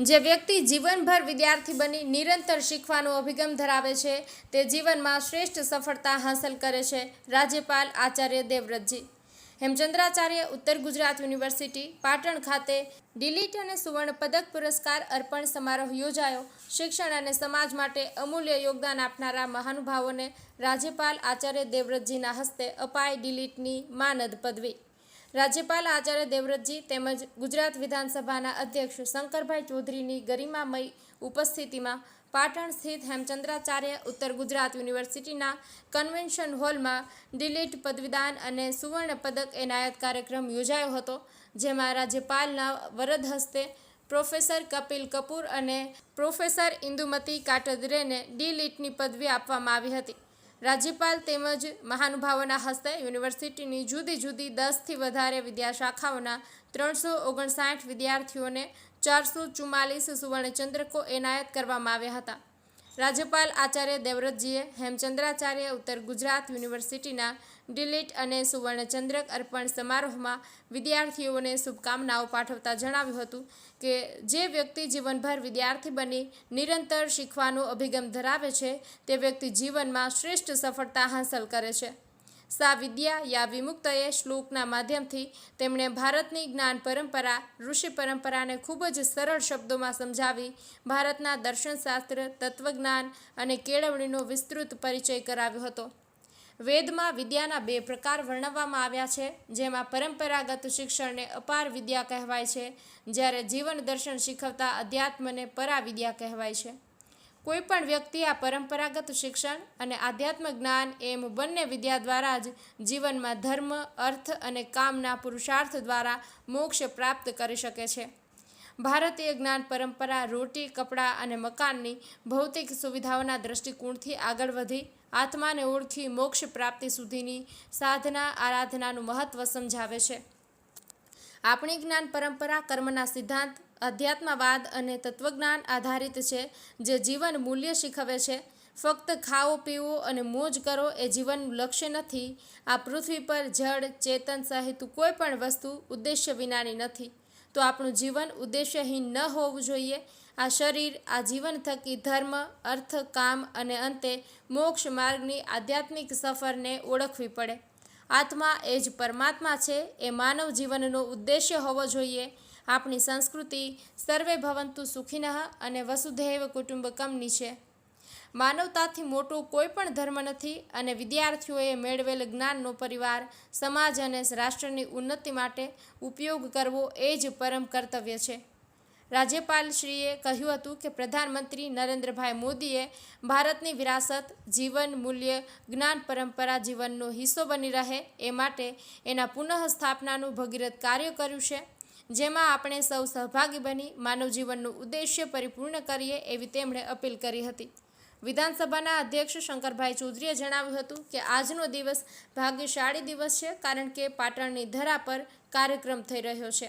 જે વ્યક્તિ જીવનભર વિદ્યાર્થી બની નિરંતર શીખવાનો અભિગમ ધરાવે છે, તે જીવનમાં શ્રેષ્ઠ સફળતા હાંસલ કરે છે, રાજ્યપાલ આચાર્ય દેવવ્રતજી. હેમચંદ્રાચાર્ય ઉત્તર ગુજરાત યુનિવર્સિટી, પાટણ ખાતે ડિલીટ અને સુવર્ણ પદક પુરસ્કાર અર્પણ સમારોહ યોજાયો. શિક્ષણ અને સમાજ માટે અમૂલ્ય યોગદાન આપનારા મહાનુભાવોને રાજ્યપાલ આચાર્ય દેવવ્રતજીના હસ્તે અપાય ડિલીટની માનદ પદવી. રાજ્યપાલ આચાર્ય દેવવ્રતજી તેમજ ગુજરાત વિધાનસભાના અધ્યક્ષ શંકરભાઈ ચૌધરીની ગરિમામય ઉપસ્થિતિમાં પાટણ સ્થિત હેમચંદ્રાચાર્ય ઉત્તર ગુજરાત યુનિવર્સિટીના કન્વેન્શન હોલમાં ડિલીટ પદવીદાન અને સુવર્ણ પદક એનાયત કાર્યક્રમ યોજાયો હતો, જેમાં રાજ્યપાલના વરદ હસ્તે પ્રોફેસર કપિલ કપૂર અને પ્રોફેસર ઇન્દુમતી કાટદરેને ડીલીટની પદવી આપવામાં આવી હતી. રાજ્યપાલ તેમજ મહાનુભાવોના હસ્તે યુનિવર્સિટીની જુદી જુદી દસથી વધારે વિદ્યાશાખાઓના ત્રણસો ઓગણસાઠ વિદ્યાર્થીઓને ચારસો ચુમ્માલીસ સુવર્ણચંદ્રકો એનાયત કરવામાં આવ્યા હતા. રાજ્યપાલ આચાર્ય દેવવ્રતજીએ હેમચંદ્રાચાર્ય ઉત્તર ગુજરાત યુનિવર્સિટીના ડિલીટ અને સુવર્ણચંદ્રક અર્પણ સમારોહમાં વિદ્યાર્થીઓને શુભકામનાઓ પાઠવતા જણાવ્યું હતું કે જે વ્યક્તિ જીવનભર વિદ્યાર્થી બની નિરંતર શીખવાનો અભિગમ ધરાવે છે, તે વ્યક્તિ જીવનમાં શ્રેષ્ઠ સફળતા હાંસલ કરે છે. સા વિદ્યા યા વિમુક્તએ શ્લોકના માધ્યમથી તેમણે ભારતની જ્ઞાન પરંપરા, ઋષિ પરંપરાને ખૂબ જ સરળ શબ્દોમાં સમજાવી, ભારતના દર્શનશાસ્ત્ર, તત્વજ્ઞાન અને કેળવણીનો વિસ્તૃત પરિચય કરાવ્યો હતો. વેદમાં વિદ્યાના બે પ્રકાર વર્ણવવામાં આવ્યા છે, જેમાં પરંપરાગત શિક્ષણને અપાર વિદ્યા કહેવાય છે, જ્યારે જીવન દર્શન શીખવતા અધ્યાત્મને પરાવિદ્યા કહેવાય છે. કોઈ પણ વ્યક્તિ આ પરંપરાગત શિક્ષણ અને આધ્યાત્મ જ્ઞાન એમ બંને વિદ્યા દ્વારા જ જીવનમાં ધર્મ, અર્થ અને કામના પુરુષાર્થ દ્વારા મોક્ષ પ્રાપ્ત કરી શકે છે. ભારતીય જ્ઞાન પરંપરા રોટી, કપડાં અને મકાનની ભૌતિક સુવિધાઓના દૃષ્ટિકોણથી આગળ વધી, આત્માને ઓળખી, મોક્ષ પ્રાપ્તિ સુધીની સાધના, આરાધનાનું મહત્ત્વ સમજાવે છે. આપણી જ્ઞાન પરંપરા કર્મના સિદ્ધાંત અધ્યાત્મવાદ અને તત્વજ્ઞાન આધારિત છે, જે જીવન મૂલ્ય શીખવે છે. ફક્ત ખાઓ પીવો અને મોજ કરો એ જીવનનું લક્ષ્ય નથી. આ પૃથ્વી પર જળ, ચેતન સહિત કોઈ પણ વસ્તુ ઉદ્દેશ્ય વિનાની નથી. તો આપણું જીવન ઉદ્દેશ્યહીન ન હોવું જોઈએ. આ શરીર, આ જીવન થકી ધર્મ, અર્થ, કામ અને અંતે મોક્ષ માર્ગની આધ્યાત્મિક સફરને ઓળખવી પડે. આત્મા એ જ પરમાત્મા છે. એ માનવ જીવનનો ઉદ્દેશ્ય હોવો જોઈએ. આપણી સંસ્કૃતિ સર્વે ભવંતુ સુખીનઃ અને વસુધૈવ કુટુંબકમની છે. માનવતાથી મોટો કોઈ પણ ધર્મ નથી અને વિદ્યાર્થીઓએ મેળવેલ જ્ઞાનનો પરિવાર સમાજ અને રાષ્ટ્રની ઉન્નતિ માટે ઉપયોગ કરવો એ જ પરમ કર્તવ્ય છે. રાજ્યપાલશ્રીએ કહ્યું હતું કે પ્રધાનમંત્રી નરેન્દ્રભાઈ મોદીએ ભારતની વિરાસત, જીવન, મૂલ્ય, જ્ઞાન પરંપરા જીવનનો હિસ્સો બની રહે એ માટે એના પુનઃસ્થાપનાનું ભગીરથ કાર્ય કર્યું છે. જેમાં આપણે સૌ સહભાગી બની માનવ જીવનનું ઉદ્દેશ્ય પરિપૂર્ણ કરીએ એવી તેમણે અપીલ કરી હતી. વિધાનસભાના અધ્યક્ષ શંકરભાઈ ચૌધરીએ જણાવ્યું હતું કે આજનો દિવસ ભાગ્યશાળી દિવસ છે કારણ કે પાટણની ધરા પર કાર્યક્રમ થઈ રહ્યો છે.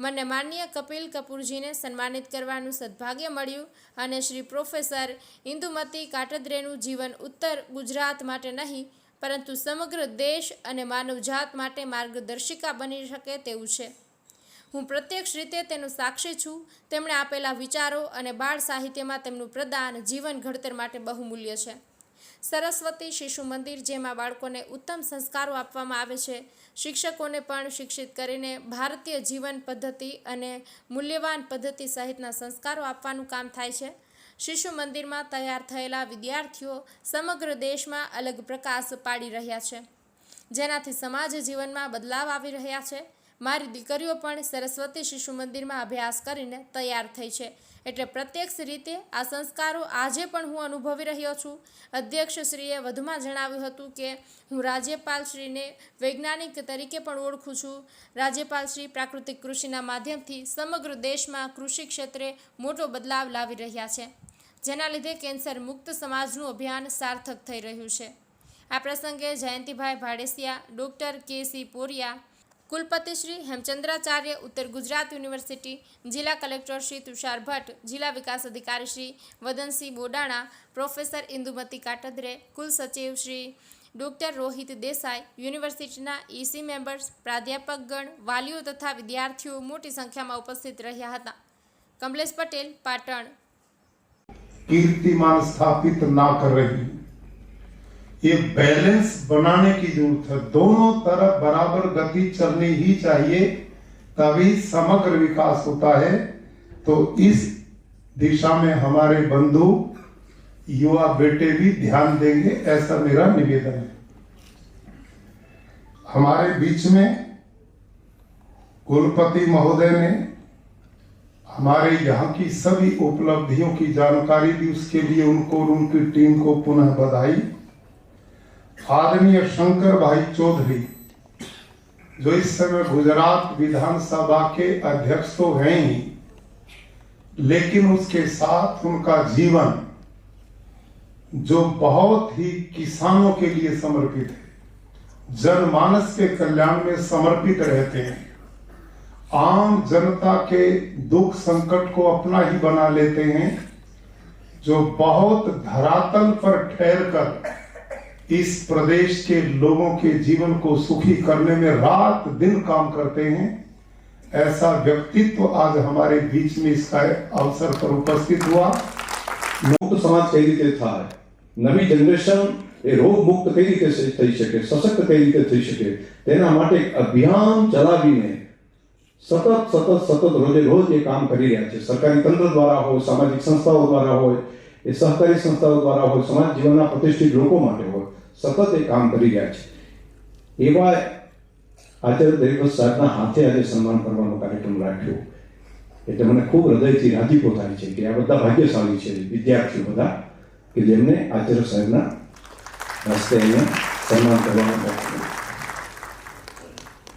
મને માનનીય કપિલ કપૂરજીને સન્માનિત કરવાનું સદભાગ્ય મળ્યું અને શ્રી પ્રોફેસર ઇન્દુમતી કાટદરેનું જીવન ઉત્તર ગુજરાત માટે નહીં, પરંતુ સમગ્ર દેશ અને માનવજાત માટે માર્ગદર્શિકા બની શકે તેવું છે. હું પ્રત્યક્ષ રીતે તેનું સાક્ષી છું. તેમણે આપેલા વિચારો અને બાળ સાહિત્યમાં તેમનું પ્રદાન જીવન ઘડતર માટે બહુમૂલ્ય છે. સરસ્વતી શિશુ મંદિર, જેમાં બાળકોને ઉત્તમ સંસ્કારો આપવામાં આવે છે, શિક્ષકોને પણ શિક્ષિત કરીને ભારતીય જીવન પદ્ધતિ અને મૂલ્યવાન પદ્ધતિ સહિતના સંસ્કારો આપવાનું કામ થાય છે. શિશુ મંદિરમાં તૈયાર થયેલા વિદ્યાર્થીઓ સમગ્ર દેશમાં અલગ પ્રકાશ પાડી રહ્યા છે. જેનાથી સમાજ જીવનમાં બદલાવ આવી રહ્યા છે. મારી દીકરીઓ પણ સરસ્વતી શિશુ મંદિરમાં અભ્યાસ કરીને તૈયાર થઈ છે. એટલે પ્રત્યક્ષ રીતે આ સંસ્કારો આજે પણ હું અનુભવી રહ્યો છું. અધ્યક્ષશ્રીએ વધુમાં જણાવ્યું હતું કે, હું રાજ્યપાલશ્રીને વૈજ્ઞાનિક તરીકે પણ ઓળખું છું. રાજ્યપાલશ્રી પ્રાકૃતિક કૃષિના માધ્યમથી સમગ્ર દેશમાં કૃષિ ક્ષેત્રે મોટો બદલાવ લાવી રહ્યા છે. જેના લીધે કેન્સર મુક્ત સમાજનું અભિયાન સાર્થક થઈ રહ્યું છે. આ પ્રસંગે Jayantibhai Bhadesia, doctor K C Poriya કુલપતિ શ્રી હેમચંદ્રાચાર્ય ઉત્તર ગુજરાત યુનિવર્સિટી, જિલ્લા કલેક્ટર શ્રી તુષાર ભટ્ટ, જિલ્લા વિકાસ અધિકારી શ્રી વદનસિંહ બોડાણા, પ્રોફેસર ઇન્દુમતી કાટદરે, કુલ સચિવ શ્રી ડૉક્ટર રોહિત દેસાઈ, યુનિવર્સિટીના ઈસી મેમ્બર્સ પ્રાધ્યાપકગણ વાલીઓ તથા વિદ્યાર્થીઓ મોટી સંખ્યામાં ઉપસ્થિત રહ્યા હતા. કમલેશ પટેલ, પાટણ. કીર્તિમાન સ્થાપિત ના કરી ये बैलेंस बनाने की ज़रूरत है। दोनों तरफ़ बराबर गति चलनी ही चाहिए, तभी समग्र विकास होता है। तो इस दिशा में हमारे बंधु युवा बेटे भी ध्यान देंगे, ऐसा मेरा निवेदन है। हमारे बीच में कुलपति महोदय ने हमारे यहाँ की सभी उपलब्धियों की जानकारी दी, उसके लिए उनको और उनकी टीम को पुनः बधाई। आदरणीय शंकर भाई चौधरी, जो इस समय गुजरात विधानसभा के अध्यक्ष तो हैं ही, लेकिन उसके साथ उनका जीवन, जो बहुत ही किसानों के लिए समर्पित है जनमानस के कल्याण में समर्पित रहते हैं, आम जनता के दुख संकट को अपना ही बना लेते हैं, जो बहुत धरातल पर ठहर कर इस प्रदेश के लोगों के जीवन को सुखी करने में रात दिन काम करते हैं ऐसा व्यक्तित्व आज हमारे बीच में इसका अवसर पर उपस्थित हुआ મુક્ત સમાજ કઈ રીતે થાય નવી જનરેશન એ રોગ મુક્ત કઈ રીતે થઈ શકે સશક્ત કઈ રીતે થઈ શકે તેના માટે એક અભિયાન ચલાવીને સતત સતત સતત રોજે રોજ એ કામ કરી રહ્યા છે સરકારી તંત્ર દ્વારા હોય સામાજિક સંસ્થાઓ દ્વારા હોય એ સહકારી સંસ્થાઓ દ્વારા હોય સમાજ જીવનના પ્રતિષ્ઠિત લોકો માટે હોય સતત એ કામ કરી રહ્યા છે એવા આચાર્ય દેવવ્રત સાહેબના હાથે આજે સન્માન કરવાનો કાર્યક્રમ રાખ્યો એટલે મને ખૂબ હૃદયથી રાજીપો થાય છે કે આ બધા ભાગ્યશાળી છે, વિદ્યાર્થીઓ બધા, કે જેમને આચાર્ય સાહેબના હસ્તે અહીંયા સન્માન કરવાનો.